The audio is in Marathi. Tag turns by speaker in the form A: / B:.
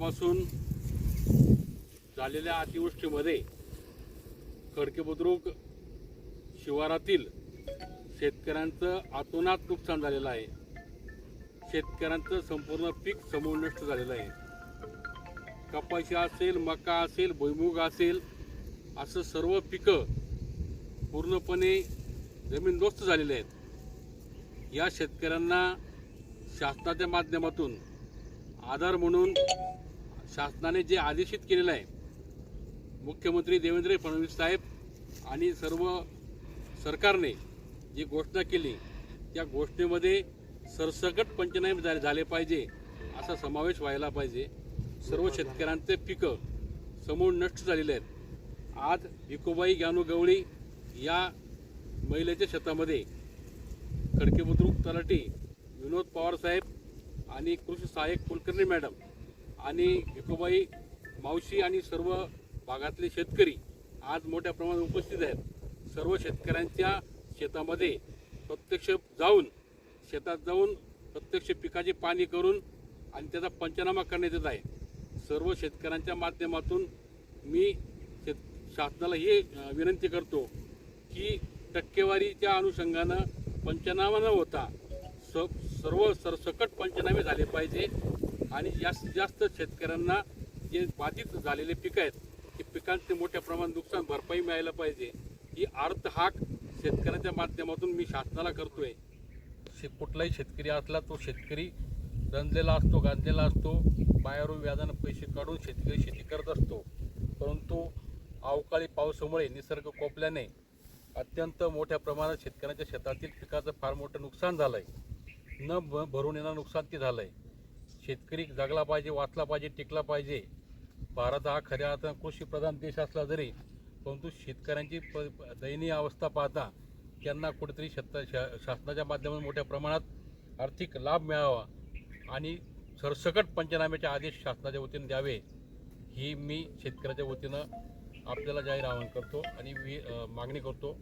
A: पासून झालेल्या अतिवृष्टीमध्ये खडके बुद्रुक शिवारातील शेतकऱ्यांचं आतोनात नुकसान झालेलं आहे. शेतकऱ्यांचं संपूर्ण पीक समूळ नष्ट झालेलं आहे. कपाशी असेल मका असेल भुईमुग असेल असं सर्व पिकं पूर्णपणे जमीनदोस्त झालेले आहेत. या शेतकऱ्यांना शासनाच्या माध्यमातून आधार म्हणून शासनाने जे आदेशित केलेलं आहे मुख्यमंत्री देवेंद्र फडणवीस साहेब आणि सर्व सरकारने जी घोषणा केली त्या घोषणेमध्ये सरसकट पंचनामे झाले झाले पाहिजे असा समावेश व्हायला पाहिजे. सर्व शेतकऱ्यांचे पिकं समूळ नष्ट झालेले आहेत. आज भिकोबाई ज्ञानू गवळी या महिलेच्या शेतामध्ये खडके बुद्रुक तलाठी विनोद पवार साहेब आणि कृषी सहाय्यक कुलकर्णी मॅडम आणि भिकोबाई मावशी आणि सर्व भागातले शेतकरी आज मोठ्या प्रमाणात उपस्थित आहेत. सर्व शेतकऱ्यांच्या शेतामध्ये प्रत्यक्ष जाऊन शेतात जाऊन प्रत्यक्ष पिकाची पाणी करून आणि त्याचा पंचनामा करण्यात येत आहे. सर्व शेतकऱ्यांच्या माध्यमातून मी शेत शासनाला ही विनंती करतो की टक्केवारीच्या अनुषंगानं पंचनामा न होता स सर्व सरसकट पंचनामे झाले पाहिजे. आणि जास्तीत जास्त शेतकऱ्यांना जे बाधित झालेले पिकं आहेत ते पिकांचे मोठ्या प्रमाणात नुकसान भरपाई मिळायला पाहिजे ही अर्थ हाक शेतकऱ्याच्या माध्यमातून मी शासनाला करतोय. शे कुठलाही शेतकरी असला तो शेतकरी रंजलेला असतो गांजलेला असतो बाहेरून व्याजानं पैसे काढून शेतकरी शेती करत असतो. परंतु अवकाळी पावसामुळे निसर्ग कोपल्याने अत्यंत मोठ्या प्रमाणात शेतकऱ्यांच्या शेतातील पिकाचं फार मोठं नुकसान झालं आहे न भ भरून येणारं नुकसान ते झालं आहे शेतकरी जगला पाहिजे वाचला पाहिजे टिकला पाहिजे. भारत हा खऱ्या अर्थानं कृषीप्रधान देश असला जरी परंतु शेतकऱ्यांची प दयनीय अवस्था पाहता त्यांना कुठेतरी शत शा शासनाच्या माध्यमातून मोठ्या प्रमाणात आर्थिक लाभ मिळावा आणि सरसकट पंचनाम्याचे आदेश शासनाच्या वतीनं द्यावे ही मी शेतकऱ्याच्या वतीनं आपल्याला जाहीर आवाहन करतो आणि मी मागणी करतो.